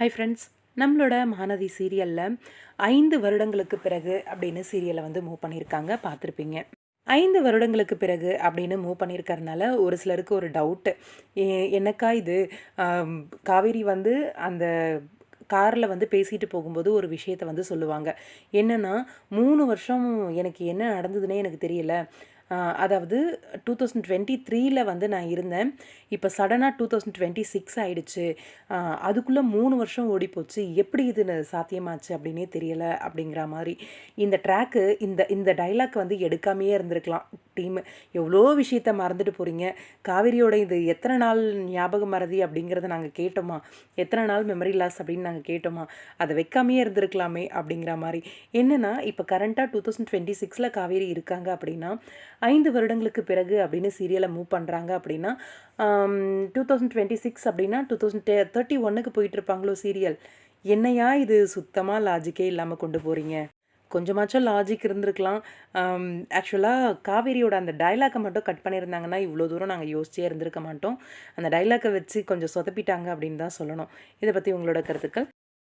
Hi friends நம்மளோட மகாநதி சீரியலில் ஐந்து வருடங்களுக்கு பிறகு அப்படின்னு சீரியலை வந்து மூவ் பண்ணியிருக்காங்க பார்த்துருப்பீங்க. ஐந்து வருடங்களுக்கு பிறகு அப்படின்னு மூவ் பண்ணியிருக்கறனால ஒரு சிலருக்கு ஒரு டவுட்டு என்னக்கா இது? காவேரி வந்து அந்த காரில் வந்து பேசிகிட்டு போகும்போது ஒரு விஷயத்தை வந்து சொல்லுவாங்க. என்னென்னா மூணு வருஷம் எனக்கு என்ன நடந்ததுன்னே எனக்கு தெரியல. அதாவது டூ தௌசண்ட் டுவெண்ட்டி த்ரீயில் வந்து நான் இருந்தேன். இப்போ சடனாக டூ தௌசண்ட் டுவெண்ட்டி சிக்ஸ் ஆகிடுச்சு அதுக்குள்ளே மூணு வருஷம் ஓடிப்போச்சு. எப்படி இது சாத்தியமாச்சு அப்படின்னே தெரியலை அப்படிங்கிற மாதிரி. இந்த ட்ராக்கு இந்த இந்த டைலாக் வந்து எடுக்காமையே இருந்திருக்கலாம். டீம். எவ்வளோ விஷயத்த மறந்துட்டு போகிறீங்க காவேரியோட இது எத்தனை நாள் ஞாபகம் மறதி அப்படிங்கிறத நாங்கள் கேட்டோமா? எத்தனை நாள் மெமரி லாஸ் அப்படின்னு நாங்கள் கேட்டோமா? அதை வைக்காமையே இருந்திருக்கலாமே அப்படிங்கிற மாதிரி. என்னென்னா இப்போ கரண்ட்டாக டூ தௌசண்ட் டுவெண்ட்டி சிக்ஸில் காவேரி இருக்காங்க அப்படின்னா ஐந்து வருடங்களுக்கு பிறகு அப்படின்னு சீரியலை மூவ் பண்ணுறாங்க அப்படின்னா டூ தௌசண்ட் டுவெண்ட்டி சிக்ஸ் அப்படின்னா டூ தௌசண்ட் தேர்ட்டி ஒன்னுக்கு போயிட்டு இருப்பாங்களோ சீரியல் என்னையா இது சுத்தமாக லாஜிக்கே இல்லாமல் கொண்டு போகிறீங்க கொஞ்சமாச்சும் லாஜிக் இருந்திருக்கலாம். ஆக்சுவலாக காவேரியோட அந்த டைலாக்கை மட்டும் கட் பண்ணியிருந்தாங்கன்னா இவ்வளோ தூரம் நாங்கள் யோசிச்சே இருந்திருக்க மாட்டோம். அந்த டைலாக்கை வச்சு கொஞ்சம் சொதப்பிட்டாங்க அப்படின்னு தான் சொல்லணும். இதை பற்றி உங்களோட கருத்துக்கள்?